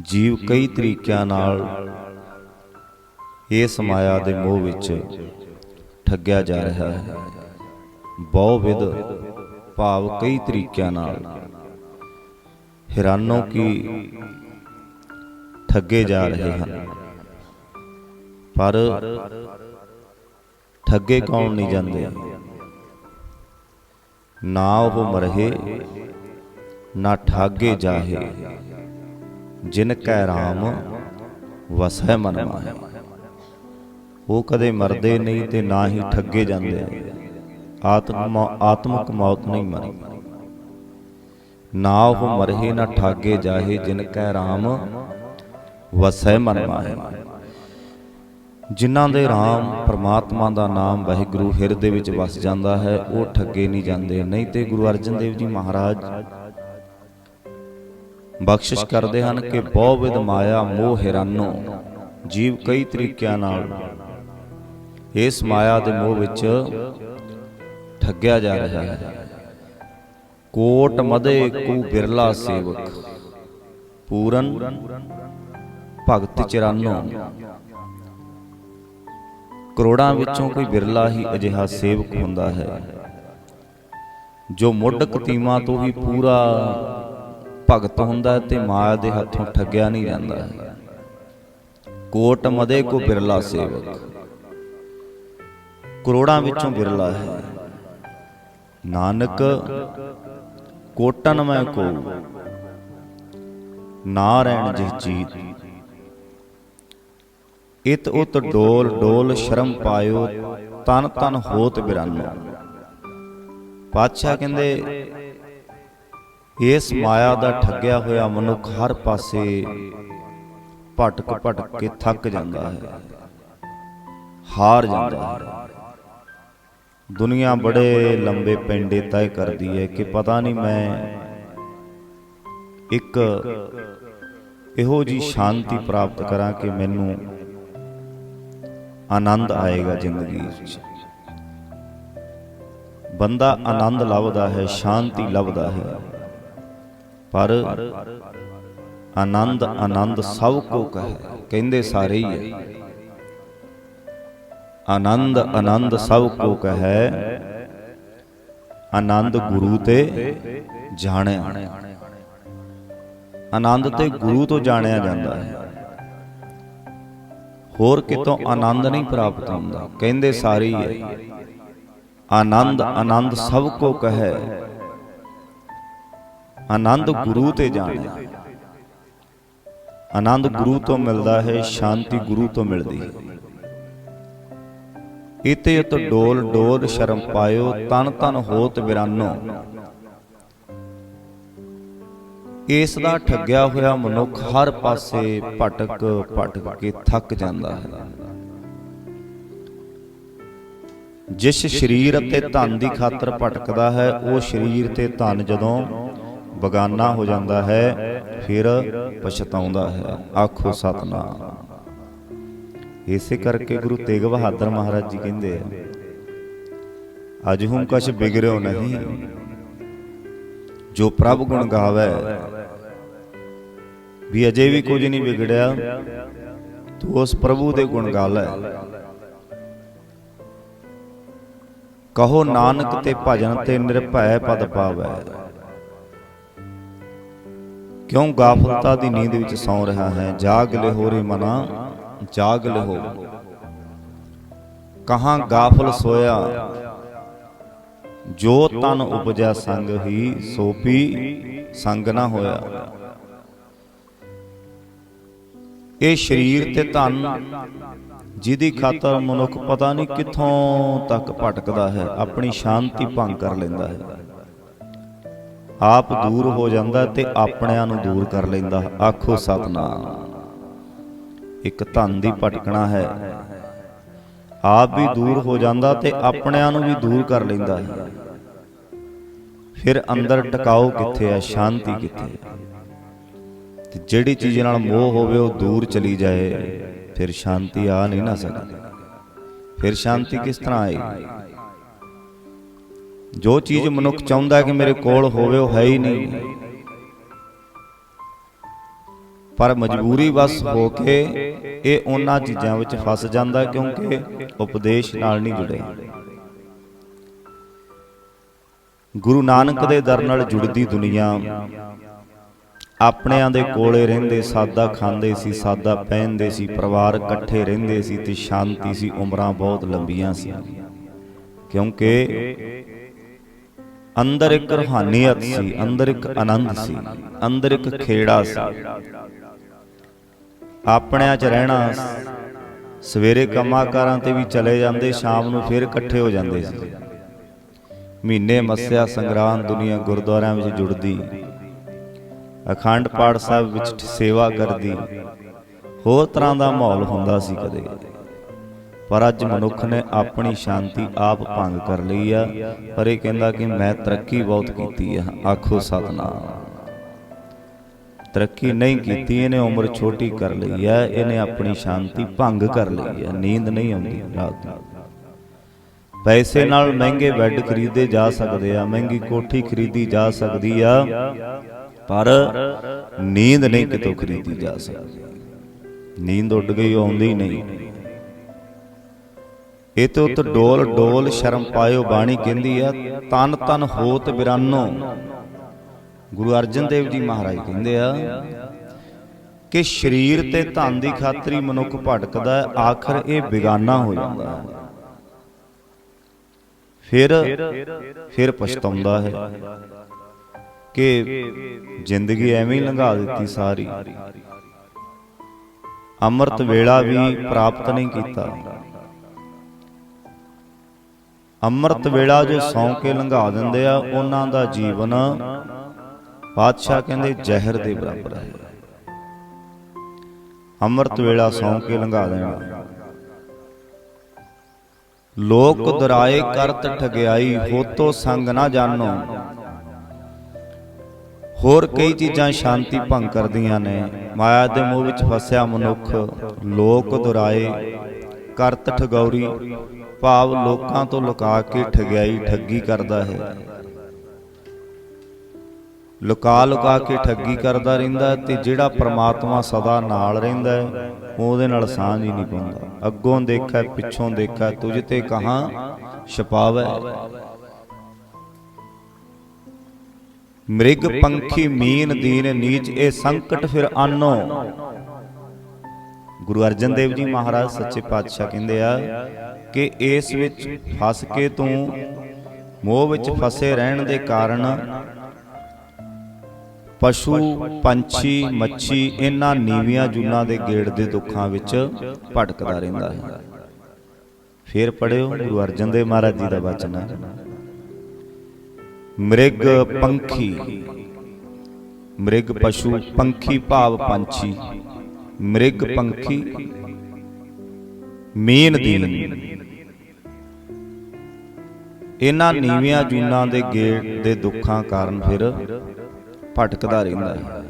ਜੀਵ ਕਈ ਤਰੀਕਿਆਂ ਨਾਲ ਇਸ ਮਾਇਆ ਦੇ ਮੋਹ ਵਿੱਚ ਠੱਗਿਆ ਜਾ ਰਿਹਾ ਹੈ। ਬਹੁ ਵਿਧ ਭਾਵ ਕਈ ਤਰੀਕਿਆਂ ਨਾਲ ਹੈਰਾਨੋ ਕੀ ਠੱਗੇ ਜਾ ਰਹੇ ਹਨ। ਪਰ ਠੱਗੇ ਕੌਣ ਨਹੀਂ ਜਾਂਦੇ? ਨਾ ਉਹ ਮਰਹੇ, ਨਾ ਠਾਗੇ ਜਾਹੇ। ਜਿਨ ਕੈ ਰਾਮ ਵਸੈ ਮਨ ਮਾਹੇ। ਉਹ ਕਦੇ ਮਰਦੇ ਨਹੀਂ ਤੇ ਨਾ ਹੀ ਠੱਗੇ ਜਾਂਦੇ। ਆਤਮ ਆਤਮਕ ਮੌਤ ਨਹੀਂ ਮਰੀ। ਨਾ ਉਹ ਮਰਹੇ ਨਾ ਠਾਗੇ ਜਾਹੇ ਜਿਨ ਕੈ ਰਾਮ ਵਸੈ ਮਨ ਮਾਹੇ। ਜਿਨ੍ਹਾਂ ਦੇ ਰਾਮ ਪ੍ਰਮਾਤਮਾ ਦਾ ਨਾਮ ਵਾਹਿਗੁਰੂ ਹਿਰਦੇ ਵਿੱਚ ਵਸ ਜਾਂਦਾ ਹੈ ਉਹ ਠੱਗੇ ਨਹੀਂ ਜਾਂਦੇ। ਨਹੀਂ ਤੇ ਗੁਰੂ ਅਰਜਨ ਦੇਵ ਜੀ ਮਹਾਰਾਜ ਬਖਸ਼ਿਸ਼ ਕਰਦੇ ਹਨ ਕਿ ਬਹੁ ਵਿਦ ਮਾਇਆ ਮੋਹ ਹੈਰਾਨੋ। ਜੀਵ ਕਈ ਤਰੀਕਿਆਂ ਨਾਲ। ਇਸ ਮਾਇਆ ਦੇ ਮੋਹ ਵਿੱਚ ਠੱਗਿਆ ਜਾ ਰਿਹਾ ਹੈ। ਕੋਟ ਮਦੇ ਕੂ ਬਿਰਲਾ ਸੇਵਕ। ਪੂਰਨ ਭਗਤ ਚਰਾਨੋ। ਕਰੋੜਾਂ ਵਿੱਚੋਂ ਕੋਈ ਬਿਰਲਾ ਹੀ ਅਜਿਹਾ ਸੇਵਕ ਹੁੰਦਾ ਹੈ। ਜੋ ਮੁੱਢ ਕਤੀਮਾ ਤੋਂ ਹੀ ਪੂਰਾ ਭਗਤ ਹੁੰਦਾ ਤੇ ਮਾਇਆ ਦੇ ਹੱਥੋਂ ਠੱਗਿਆ ਨਹੀਂ ਜਾਂਦਾ। ਕੋਟ ਮਦੇ ਕੋ ਬਿਰਲਾ ਸੇਵਕ। ਕਰੋੜਾਂ ਵਿੱਚੋਂ ਬਿਰਲਾ ਹੈ। ਨਾਨਕ, ਕੋਟਨ ਮੈਂ ਕੋ ਨਾ ਰਹਿਣ ਜਿਹ ਚੀਤ ਇਤ ਉਤ ਡੋਲ ਡੋਲ ਸ਼ਰਮ ਪਾਇਓ, ਤਨ ਤਨ ਹੋਤ ਬਿਰਾਨੋ। ਪਾਤਸ਼ਾਹ ਕਹਿੰਦੇ ਇਸ ਮਾਇਆ ਦਾ ਠੱਗਿਆ ਹੋਇਆ ਮਨੁੱਖ ਹਰ ਪਾਸੇ ਭਟਕ ਭਟਕ ਕੇ ਥੱਕ ਜਾਂਦਾ ਹੈ, ਹਾਰ ਜਾਂਦਾ ਹੈ। ਦੁਨੀਆ ਬੜੇ ਲੰਬੇ ਪੈਂਡੇ ਤੈਅ ਕਰਦੀ ਹੈ ਕਿ ਪਤਾ ਨਹੀਂ ਮੈਂ ਇੱਕ ਇਹੋ ਜੀ ਸ਼ਾਂਤੀ ਪ੍ਰਾਪਤ ਕਰਾਂ ਕਿ ਮੈਨੂੰ ਆਨੰਦ ਆਏਗਾ ਜ਼ਿੰਦਗੀ ਵਿੱਚ। ਬੰਦਾ ਆਨੰਦ ਲੱਭਦਾ ਹੈ, ਸ਼ਾਂਤੀ ਲੱਭਦਾ ਹੈ। ਪਰ ਆਨੰਦ ਆਨੰਦ ਸਭ ਕੋ ਕਹੇ, ਕਹਿੰਦੇ ਸਾਰੇ ਹੀ ਹੈ। ਆਨੰਦ ਆਨੰਦ ਸਭ ਕੋ ਕਹੈ, ਆਨੰਦ ਗੁਰੂ ਤੇ ਜਾਣਿਆ। ਆਨੰਦ ਤੇ ਗੁਰੂ ਤੋਂ ਜਾਣਿਆ ਜਾਂਦਾ ਹੈ। ਹੋਰ ਕਿਤੋਂ ਆਨੰਦ ਨਹੀਂ ਪ੍ਰਾਪਤ ਹੁੰਦਾ, ਕਹਿੰਦੇ ਸਾਰੇ ਹੀ ਹੈ। ਆਨੰਦ ਆਨੰਦ ਸਭ ਕੋ ਕਹੈ ਆਨੰਦ ਗੁਰੂ ਤੇ ਜਾਣਿਆ ਆਨੰਦ ਗੁਰੂ ਤੋਂ ਮਿਲਦਾ ਹੈ ਸ਼ਾਂਤੀ ਗੁਰੂ ਤੋਂ ਮਿਲਦੀ ਹੈ। ਇਤੇ ਉਤ ਡੋਲ ਡੋਲ ਸ਼ਰਮ ਪਾਇਓ ਤਨ ਤਨ ਹੋਤ ਬਿਰਾਨੋ। ਇਸ ਦਾ ਠੱਗਿਆ ਹੋਇਆ ਮਨੁੱਖ ਹਰ ਪਾਸੇ ਭਟਕ ਭਟਕ ਕੇ ਥੱਕ ਜਾਂਦਾ ਹੈ। ਜਿਸ ਸਰੀਰ ਅਤੇ ਧਨ ਦੀ ਖਾਤਰ ਭਟਕਦਾ ਹੈ ਉਹ ਸਰੀਰ ਤੇ ਧਨ ਜਦੋਂ ਬਗਾਨਾ ਹੋ ਜਾਂਦਾ ਹੈ, ਫਿਰ ਪਛਤਾਉਂਦਾ ਹੈ। ਆਖੋ ਸਤਨਾਮ। ਇਸੇ ਕਰਕੇ ਗੁਰੂ ਤੇਗ ਬਹਾਦਰ ਮਹਾਰਾਜ ਜੀ ਕਹਿੰਦੇ ਆ, ਅਜ ਹੂੰ ਕਛ ਬਿਗੜਿਓ ਨਹੀਂ। ਜੋ ਪ੍ਰਭ ਗੁਣ ਗਾਵੇ, ਵੀ ਅਜੇ ਵੀ ਕੁਝ ਨਹੀਂ ਵਿਗੜਿਆ, ਤੂੰ ਉਸ ਪ੍ਰਭੂ ਦੇ ਗੁਣ ਗਾ ਲੈ। ਕਹੋ ਨਾਨਕ ਤੇ ਭਜਨ ਤੇ ਨਿਰਭੈ ਪਦ ਪਾਵੈ। ਕਿਉਂ ਗਾਫਲਤਾ ਦੀ ਨੀਂਦ ਵਿੱਚ ਸੌ ਰਿਹਾ ਹੈ? ਜਾਗ ਲਿਹੋ ਰੇ ਮਨਾ ਜਾਗ ਲਿਹੋ ਕਹਾਂ ਗਾਫਲ ਸੋਇਆ? ਜੋ ਤਨ ਉਪਜਿਆ ਸੰਗ ਹੀ ਸੋ ਪੀ ਸੰਗ ਨਾ ਹੋਇਆ। ਇਹ ਸਰੀਰ ਤੇ ਧਨ ਜਿਹਦੀ ਖਾਤਰ ਮਨੁੱਖ ਪਤਾ ਨਹੀਂ ਕਿੱਥੋਂ ਤੱਕ ਭਟਕਦਾ ਹੈ। ਆਪਣੀ ਸ਼ਾਂਤੀ ਭੰਗ ਕਰ ਲੈਂਦਾ ਹੈ। ਆਪ ਦੂਰ ਹੋ ਜਾਂਦਾ ਤੇ ਆਪਣਿਆਂ ਨੂੰ ਦੂਰ ਕਰ ਲੈਂਦਾ। ਆਖੋ ਸਤਨਾਮ। ਇੱਕ ਧਨ ਦੀ ਭਟਕਣਾ ਹੈ। ਆਪ ਵੀ ਦੂਰ ਹੋ ਜਾਂਦਾ ਤੇ ਆਪਣਿਆਂ ਨੂੰ ਵੀ ਦੂਰ ਕਰ ਲੈਂਦਾ ਹੈ। ਫਿਰ ਅੰਦਰ ਟਿਕਾਓ ਕਿੱਥੇ ਆ ਸ਼ਾਂਤੀ ਕਿੱਥੇ ਹੈ? ਤੇ ਜਿਹੜੀ ਚੀਜ਼ ਨਾਲ ਮੋਹ ਹੋਵੇ, ਉਹ ਦੂਰ ਚਲੀ ਜਾਏ। ਫਿਰ ਸ਼ਾਂਤੀ ਆ ਨਹੀਂ ਨਾ ਸਕਦੀ। ਫਿਰ ਸ਼ਾਂਤੀ ਕਿਸ ਤਰ੍ਹਾਂ ਆਏਗੀ? ਜੋ ਚੀਜ਼ ਮਨੁੱਖ ਚਾਹੁੰਦਾ ਹੈ ਕਿ ਮੇਰੇ ਕੋਲ ਹੋਵੇ ਉਹ ਹੈ ਹੀ ਨਹੀਂ। ਪਰ ਮਜਬੂਰੀ ਵਸ ਹੋ ਕੇ ਇਹ ਉਹਨਾਂ ਚੀਜ਼ਾਂ ਵਿੱਚ ਫਸ ਜਾਂਦਾ ਕਿਉਂਕਿ ਉਪਦੇਸ਼ ਨਾਲ ਨਹੀਂ ਜੁੜੇ। ਗੁਰੂ ਨਾਨਕ ਦੇ ਦਰ ਨਾਲ ਜੁੜਦੀ ਦੁਨੀਆ। ਆਪਣਿਆਂ ਦੇ ਕੋਲੇ ਰਹਿੰਦੇ ਸਾਦਾ ਖਾਂਦੇ ਸੀ ਸਾਦਾ ਪਹਿਨਦੇ ਸੀ ਪਰਿਵਾਰ ਇਕੱਠੇ ਰਹਿੰਦੇ ਸੀ ਤੇ ਸ਼ਾਂਤੀ ਸੀ ਉਮਰਾਂ ਬਹੁਤ ਲੰਬੀਆਂ ਸੀ। ਕਿਉਂਕਿ ਅੰਦਰ ਇੱਕ ਰੂਹਾਨੀਅਤ ਸੀ, ਅੰਦਰ ਇੱਕ ਆਨੰਦ ਸੀ, ਅੰਦਰ ਇੱਕ ਖੇੜਾ ਸੀ। ਆਪਣਿਆਂ 'ਚ ਰਹਿਣਾ, ਸਵੇਰੇ ਕੰਮਾਂ-ਕਾਰਾਂ ਤੇ ਵੀ ਚਲੇ ਜਾਂਦੇ, ਸ਼ਾਮ ਨੂੰ ਫਿਰ ਇਕੱਠੇ ਹੋ ਜਾਂਦੇ ਸੀ। ਮਹੀਨੇ ਮੱਸਿਆ ਸੰਗਰਾਮ ਦੁਨੀਆ ਗੁਰਦੁਆਰਿਆਂ ਵਿੱਚ ਜੁੜਦੀ, ਅਖੰਡ ਪਾਠ ਸਾਹਿਬ ਵਿੱਚ ਸੇਵਾ ਕਰਦੀ, ਹੋਰ ਤਰ੍ਹਾਂ ਦਾ ਮਾਹੌਲ ਹੁੰਦਾ ਸੀ ਕਦੇ। ਪਰ ਅੱਜ ਮਨੁੱਖ ਨੇ ਆਪਣੀ ਸ਼ਾਂਤੀ ਆਪ ਭੰਗ ਕਰ ਲਈ ਆ। ਪਰ ਇਹ ਕਹਿੰਦਾ ਕਿ ਮੈਂ ਤਰੱਕੀ ਬਹੁਤ ਕੀਤੀ ਆ। ਆਖੋ ਸਤਨਾਮ। ਤਰੱਕੀ ਨਹੀਂ ਕੀਤੀ, ਇਹਨੇ ਉਮਰ ਛੋਟੀ ਕਰ ਲਈ ਹੈ ਇਹਨੇ ਆਪਣੀ ਸ਼ਾਂਤੀ ਭੰਗ ਕਰ ਲਈ ਹੈ ਨੀਂਦ ਨਹੀਂ ਆਉਂਦੀ ਰਾਤ ਨੂੰ। ਪੈਸੇ ਨਾਲ ਮਹਿੰਗੇ ਬੈੱਡ ਖਰੀਦੇ ਜਾ ਸਕਦੇ ਆ। ਮਹਿੰਗੀ ਕੋਠੀ ਖਰੀਦੀ ਜਾ ਸਕਦੀ ਆ। ਪਰ ਨੀਂਦ ਨਹੀਂ ਕਿਤੋਂ ਖਰੀਦੀ ਜਾ ਸਕਦੀ। ਨੀਂਦ ਉੱਡ ਗਈ, ਆਉਂਦੀ ਨਹੀਂ। ਇਹ ਤੇ ਉਤ ਡੋਲ ਡੋਲ ਸ਼ਰਮ ਪਾਇਓ ਬਾਣੀ ਕਹਿੰਦੀ ਆ ਤਨ ਤਨ ਹੋਤ ਬਿਰਾਨੋ। ਗੁਰੂ ਅਰਜਨ ਦੇਵ ਜੀ ਮਹਾਰਾਜ ਕਹਿੰਦੇ ਆ ਕਿ ਸਰੀਰ ਤੇ ਧਨ ਦੀ ਖਾਤਰੀ ਮਨੁੱਖ ਭਟਕਦਾ ਹੈ ਆਖਰ ਇਹ ਬਿਗਾਨਾ ਹੋ ਜਾਂਦਾ ਹੈ। ਫਿਰ ਫਿਰ ਪਛਤਾਉਂਦਾ ਹੈ ਕਿ ਜ਼ਿੰਦਗੀ ਐਵੇਂ ਹੀ ਲੰਘਾ ਦਿੱਤੀ ਸਾਰੀ। ਅੰਮ੍ਰਿਤ ਵੇਲਾ ਵੀ ਪ੍ਰਾਪਤ ਨਹੀਂ ਕੀਤਾ। ਅੰਮ੍ਰਿਤ ਵੇਲਾ ਜੋ ਸੌਂ ਕੇ ਲੰਘਾ ਦਿੰਦੇ ਆ, ਉਹਨਾਂ ਦਾ ਜੀਵਨ ਪਾਤਸ਼ਾਹ ਕਹਿੰਦੇ ਜ਼ਹਿਰ ਦੇ ਬਰਾਬਰ ਹੈ। ਅੰਮ੍ਰਿਤ ਵੇਲਾ ਸੌਂ ਕੇ ਲੰਘਾ ਦੇਣਾ। ਲੋਕ ਦੁਰਾਏ ਕਰਤ ਠਗਿਆਈ, ਹੋਤੋ ਸੰਗ ਨਾ ਜਾਣੋ। ਹੋਰ ਕਈ ਚੀਜ਼ਾਂ ਸ਼ਾਂਤੀ ਭੰਗ ਕਰਦੀਆਂ ਨੇ। ਮਾਇਆ ਦੇ ਮੋਹ ਵਿੱਚ ਫਸਿਆ ਮਨੁੱਖ, ਲੋਕ ਦੁਰਾਏ ਕਰਤ ਠਗੌਰੀ, ਭਾਵ ਲੋਕਾਂ ਤੋਂ ਲੁਕਾ ਕੇ ਠਗਿਆਈ ਠੱਗੀ ਕਰਦਾ ਹੈ। ਲੁਕਾ ਲੁਕਾ ਕੇ ਠੱਗੀ ਕਰਦਾ ਰਹਿੰਦਾ ਤੇ ਜਿਹੜਾ ਪ੍ਰਮਾਤਮਾ ਸਦਾ ਨਾਲ ਰਹਿੰਦਾ ਹੈ, ਉਹਦੇ ਨਾਲ ਸਾਂਝ ਹੀ ਨਹੀਂ ਪਾਉਂਦਾ ਅੱਗੋਂ ਦੇਖੈ, ਪਿੱਛੋਂ ਦੇਖੈ, ਤੁਝ ਤੇ ਕਹਾ ਛਪਾਵੈ। ਮ੍ਰਿਗ ਪੰਖੀ ਮੀਨ ਦੀਨ ਨੀਚ, ਇਹ ਸੰਕਟ ਫਿਰ ਆਨੋ। ਗੁਰੂ ਅਰਜਨ ਦੇਵ ਜੀ ਮਹਾਰਾਜ ਸੱਚੇ ਪਾਤਸ਼ਾਹ ਕਹਿੰਦੇ ਆ ਕਿ ਇਸ ਵਿੱਚ ਫਸ ਕੇ ਤੂੰ ਮੋਹ ਵਿੱਚ ਫਸੇ ਰਹਿਣ ਦੇ ਕਾਰਨ ਪਸ਼ੂ ਪੰਛੀ ਮੱਛੀ ਇਹਨਾਂ ਨੀਵੀਆਂ ਜੁਨਾਂ ਦੇ ਗੇੜ ਦੇ ਦੁੱਖਾਂ ਵਿੱਚ ਭਟਕਦਾ ਰਹਿੰਦਾ ਹੈ। ਫੇਰ ਪੜਿਓ ਗੁਰੂ ਅਰਜਨ ਦੇਵ ਮਹਾਰਾਜ ਜੀ ਦਾ ਬਚਨ ਮ੍ਰਿਗ ਪੰਖੀ। ਮ੍ਰਿਗ ਪਸ਼ੂ ਪੰਖੀ ਭਾਵ ਪੰਛੀ। ਮ੍ਰਿਗ ਪੰਖੀ ਮੀਨ ਦੀਨ। ਇਹਨਾਂ ਨੀਵੀਆਂ ਜੂਨਾਂ ਦੇ ਗੇੜ ਦੇ ਦੁੱਖਾਂ ਕਾਰਨ ਫਿਰ ਭਟਕਦਾ ਰਹਿੰਦਾ ਹੈ।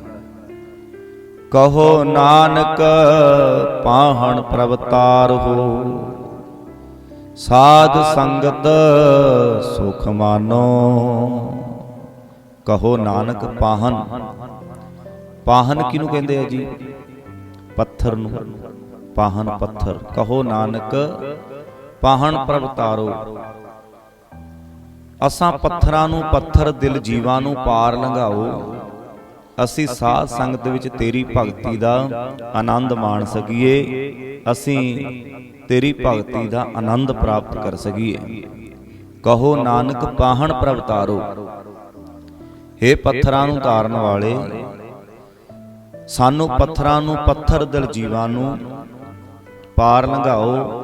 ਕਹੋ ਨਾਨਕ ਪਾਹਣ ਪ੍ਰਵਤਾਰ ਹੋ। ਸਾਧ ਸੰਗਤ ਸੁਖ ਮਾਨੋ। ਕਹੋ ਨਾਨਕ ਪਾਹਨ ਪਾਹਨ ਕਿਹਨੂੰ ਕਹਿੰਦੇ ਆ ਜੀ? ਪੱਥਰ ਨੂੰ। ਪਾਹਨ ਪੱਥਰ। ਕਹੋ ਨਾਨਕ, ਪਾਹਨ ਪ੍ਰਵਤਾਰੋ ਅਸਾਂ ਪੱਥਰਾਂ ਨੂੰ ਪੱਥਰ ਦਿਲ ਜੀਵਾਂ ਨੂੰ ਪਾਰ ਲੰਘਾਓ। ਅਸੀਂ ਸਾਧ ਸੰਗਤ ਵਿੱਚ ਤੇਰੀ ਭਗਤੀ ਦਾ ਆਨੰਦ ਮਾਣ ਸਕੀਏ। ਅਸੀਂ ਤੇਰੀ ਭਗਤੀ ਦਾ ਆਨੰਦ ਪ੍ਰਾਪਤ ਕਰ ਸਕੀਏ। ਕਹੋ ਨਾਨਕ ਪਾਹਣ ਪ੍ਰਵਤਾਰੋ हे ਪੱਥਰਾਂ ਨੂੰ ਧਾਰਨ ਵਾਲੇ ਸਾਨੂੰ ਪੱਥਰਾਂ ਨੂੰ ਪੱਥਰ ਦਿਲ ਜੀਵਾਂ ਨੂੰ ਪਾਰ ਲੰਘਾਓ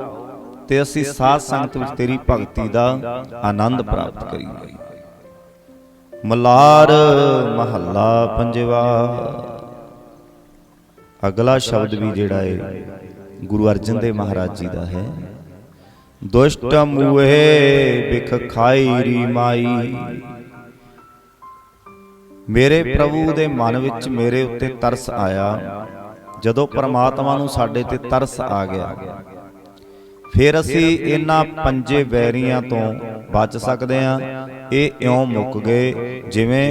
ਤੇ ਅਸੀਂ ਸਾਧ ਸੰਗਤ ਵਿੱਚ ਤੇਰੀ ਭਗਤੀ ਦਾ ਆਨੰਦ ਪ੍ਰਾਪਤ ਕਰੀਏ। ਮਲਾਰ ਮਹੱਲਾ ਪੰਜਵਾ। ਅਗਲਾ ਸ਼ਬਦ ਵੀ ਜਿਹੜਾ ਹੈ ਗੁਰੂ ਅਰਜਨ ਦੇਵ ਮਹਾਰਾਜ ਜੀ ਦਾ ਹੈ। ਦੁਸ਼ਟ ਮੂਹੇ ਬਿਖ ਖਾਈ ਰੀ ਮਾਈ। ਮੇਰੇ ਪ੍ਰਭੂ ਦੇ ਮਨ ਵਿੱਚ ਮੇਰੇ ਉੱਤੇ ਤਰਸ ਆਇਆ। ਜਦੋਂ ਪ੍ਰਮਾਤਮਾ ਨੂੰ ਸਾਡੇ ਤੇ ਤਰਸ ਆ ਗਿਆ। ਫਿਰ ਅਸੀਂ ਇਹਨਾਂ ਪੰਜੇ ਵੈਰੀਆਂ ਤੋਂ ਬਚ ਸਕਦੇ ਹਾਂ। ਇਹ ਇਉਂ ਮੁੱਕ ਗਏ ਜਿਵੇਂ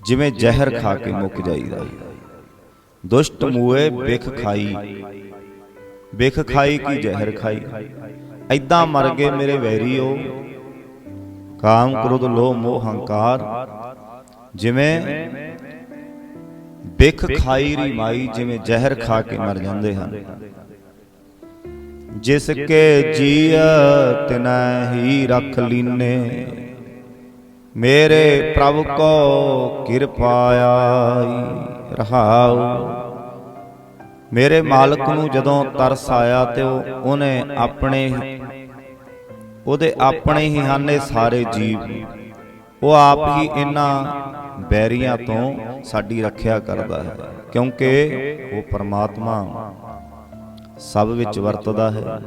ਜਿਵੇਂ ਜ਼ਹਿਰ ਖਾ ਕੇ ਮੁੱਕ ਜਾਈਦਾ। ਦੁਸ਼ਟ ਮੂਏ ਬਿਖ ਖਾਈ। ਬਿਖ ਖਾਈ ਕੀ ਜ਼ਹਿਰ ਖਾਈ? ਐਦਾਂ ਮਰ ਗਏ ਮੇਰੇ ਵੈਰੀਓ। ਕਾਮ ਕ੍ਰੋਧ ਲੋਭ, ਮੋਹ, ਹੰਕਾਰ। ਜਿਵੇਂ ਬਿਖ ਖਾਈ ਰੀ ਮਾਈ, ਜਿਵੇਂ ਜ਼ਹਿਰ ਖਾ ਕੇ ਮਰ ਜਾਂਦੇ ਹਨ। ਜਿਸ ਕੇ ਜੀਅ ਤਿਨੈ ਹੀ ਰਖ ਲੀਨੇ, ਮੇਰੇ ਪ੍ਰਭ ਕੋ ਕਿਰਪਾ ਆਈ ਰਹਾਉ। ਮੇਰੇ ਮਾਲਕ ਨੂੰ ਜਦੋਂ ਤਰਸ ਆਇਆ ਤੇ ਉਹਨੇ ਆਪਣੇ ਉਹਦੇ ਆਪਣੇ ਹੀ ਹਨ ਇਹ ਸਾਰੇ ਜੀਵ। ਉਹ ਆਪ ਹੀ ਇਹਨਾਂ ਬੈਰੀਆਂ ਤੋਂ ਸਾਡੀ ਰੱਖਿਆ ਕਰਦਾ ਹੈ। ਕਿਉਂਕਿ ਉਹ ਪਰਮਾਤਮਾ ਸਭ ਵਿੱਚ ਵਰਤਦਾ ਹੈ।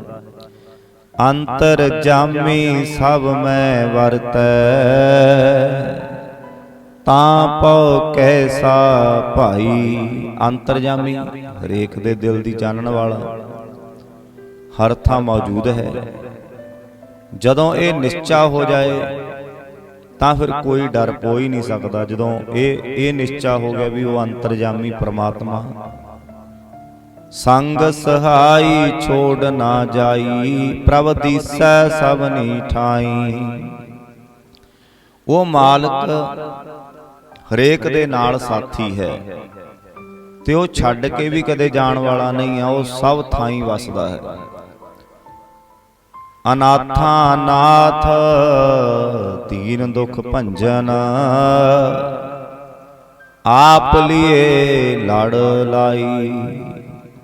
ਅੰਤਰ ਜਾਮੀ ਸਭ ਮੈਂ ਵਰਤੈ। ਤਾਂ ਪਉ ਕੈਸਾ ਭਾਈ। ਅੰਤਰਜਾਮੀ ਹਰੇਕ ਦੇ ਦਿਲ ਦੀ ਜਾਣਨ ਵਾਲਾ। ਹਰ ਥਾਂ ਮੌਜੂਦ ਹੈ। ਜਦੋਂ ਇਹ ਨਿਸ਼ਚਾ ਹੋ ਜਾਏ ਤਾਂ ਫਿਰ ਕੋਈ ਡਰ ਹੀ ਨਹੀਂ ਸਕਦਾ। ਜਦੋਂ ਇਹ ਇਹ ਨਿਸ਼ਚਾ ਹੋ ਗਿਆ ਵੀ ਉਹ ਅੰਤਰਜਾਮੀ ਪ੍ਰਮਾਤਮਾ। ਸੰਗ ਸਹਾਈ ਛੋੜ ਨਾ ਜਾਈ ਪ੍ਰਭ ਦੀਸੈ ਸਭਨੀ ਠਾਈ। ਉਹ ਮਾਲਕ ਹਰੇਕ ਦੇ ਨਾਲ ਸਾਥੀ ਹੈ। ਤੇ ਉਹ ਛੱਡ ਕੇ ਵੀ ਕਦੇ ਜਾਣ ਵਾਲਾ ਨਹੀਂ ਆ ਉਹ ਸਭ ਥਾਈਂ ਵਸਦਾ ਹੈ। ਅਨਾਥਾ ਨਾਥ ਤੀਨ ਦੁਖ ਭੰਜਨ। ਆਪ ਲਿਏ ਲੜ ਲਾਈ।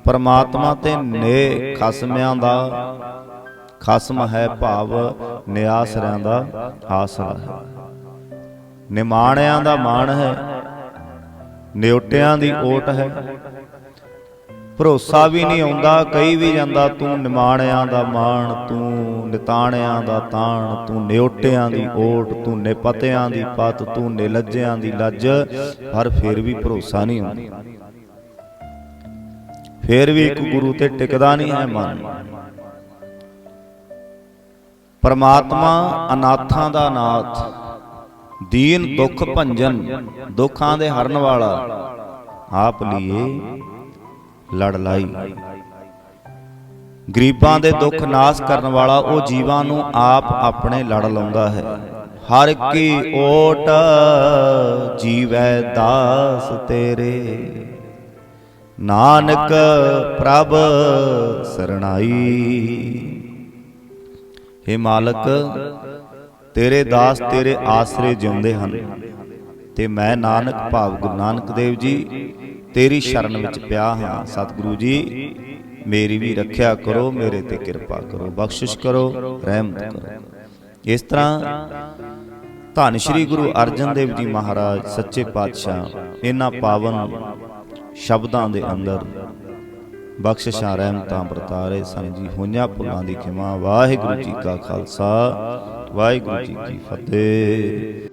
ਪਰਮਾਤਮਾ ਤੇ ਨੇ ਖਸਮਿਆਂ ਦਾ। ਖਸਮ ਹੈ ਭਾਵ ਨਿਆਸਰਿਆਂ ਦਾ ਆਸਰਾ ਹੈ ਨਿਮਾਣਿਆਂ ਦਾ ਮਾਣ ਹੈ। ਨਿਉਟਿਆਂ ਦੀ ਓਟ ਹੈ। ਭਰੋਸਾ ਵੀ ਨਹੀਂ ਆਉਂਦਾ ਕਈ ਵੀ ਜਾਂਦਾ, ਤੂੰ ਨਿਮਾਣਿਆਂ ਦਾ ਮਾਣ, ਤੂੰ ਨਿਤਾਣਿਆਂ ਦਾ ਤਾਣ, ਤੂੰ ਨਿਉਟਿਆਂ ਦੀ ਓਟ, ਤੂੰ ਨਿਪਤਿਆਂ ਦੀ ਪਤ, ਤੂੰ ਨਿਲੱਜਿਆਂ ਦੀ ਲੱਜ। ਪਰ ਫਿਰ ਵੀ ਭਰੋਸਾ ਨਹੀਂ ਆਉਂਦਾ। ਫਿਰ ਵੀ ਇੱਕ ਗੁਰੂ ਤੇ ਟਿਕਦਾ ਨਹੀਂ ਹੈ ਮਨ। ਪਰਮਾਤਮਾ ਅਨਾਥਾਂ ਦਾ ਨਾਥ, ਦੀਨ ਦੁੱਖ ਭੰਜਨ, ਦੁੱਖਾਂ ਦੇ ਹਰਨ ਵਾਲਾ, ਆਪ ਲੀਏ ਲੜ ਲਾਈ। ਗਰੀਬਾਂ ਦੇ ਦੁੱਖ ਨਾਸ ਕਰਨ ਵਾਲਾ ਉਹ ਜੀਵਾਂ ਨੂੰ ਆਪ ਆਪਣੇ ਲੜ ਲਾਉਂਦਾ ਹੈ। ਹਰ ਕੀ ਓਟ ਜੀਵੈ ਦਾਸ ਤੇਰੇ। ਨਾਨਕ ਪ੍ਰਭ ਸਰਣਾਈ। हे ਮਾਲਕ, ਤੇਰੇ ਦਾਸ ਤੇਰੇ ਆਸਰੇ ਜਿਉਂਦੇ ਹਨ। ਤੇ ਮੈਂ ਨਾਨਕ ਭਾਵ ਗੁਰੂ ਨਾਨਕ ਦੇਵ ਜੀ ਤੇਰੀ ਸ਼ਰਨ ਵਿੱਚ ਪਿਆ ਹਾਂ। ਸਤਿਗੁਰੂ ਜੀ, ਮੇਰੀ ਵੀ ਰੱਖਿਆ ਕਰੋ, ਮੇਰੇ ਤੇ ਕਿਰਪਾ ਕਰੋ, ਬਖਸ਼ਿਸ਼ ਕਰੋ ਰਹਿਮਤ ਕਰੋ। ਇਸ ਤਰ੍ਹਾਂ ਧੰਨ ਸ਼੍ਰੀ ਗੁਰੂ ਅਰਜਨ ਦੇਵ ਜੀ ਮਹਾਰਾਜ, ਸੱਚੇ ਪਾਤਸ਼ਾਹ, ਇਹਨਾਂ ਪਾਵਨ ਸ਼ਬਦਾਂ ਦੇ ਅੰਦਰ ਬਖਸ਼ਿਸ਼ਾਂ, ਰਹਿਮਤਾਂ ਵਰਤਾਰੇ ਸਨ ਜੀ। ਹੋਈਆਂ ਭੁੱਲਾਂ ਦੀ ਖਿਮਾ। ਵਾਹਿਗੁਰੂ ਜੀ ਕਾ ਖਾਲਸਾ, ਵਾਹਿਗੁਰੂ ਜੀ ਕੀ ਫਤਿਹ।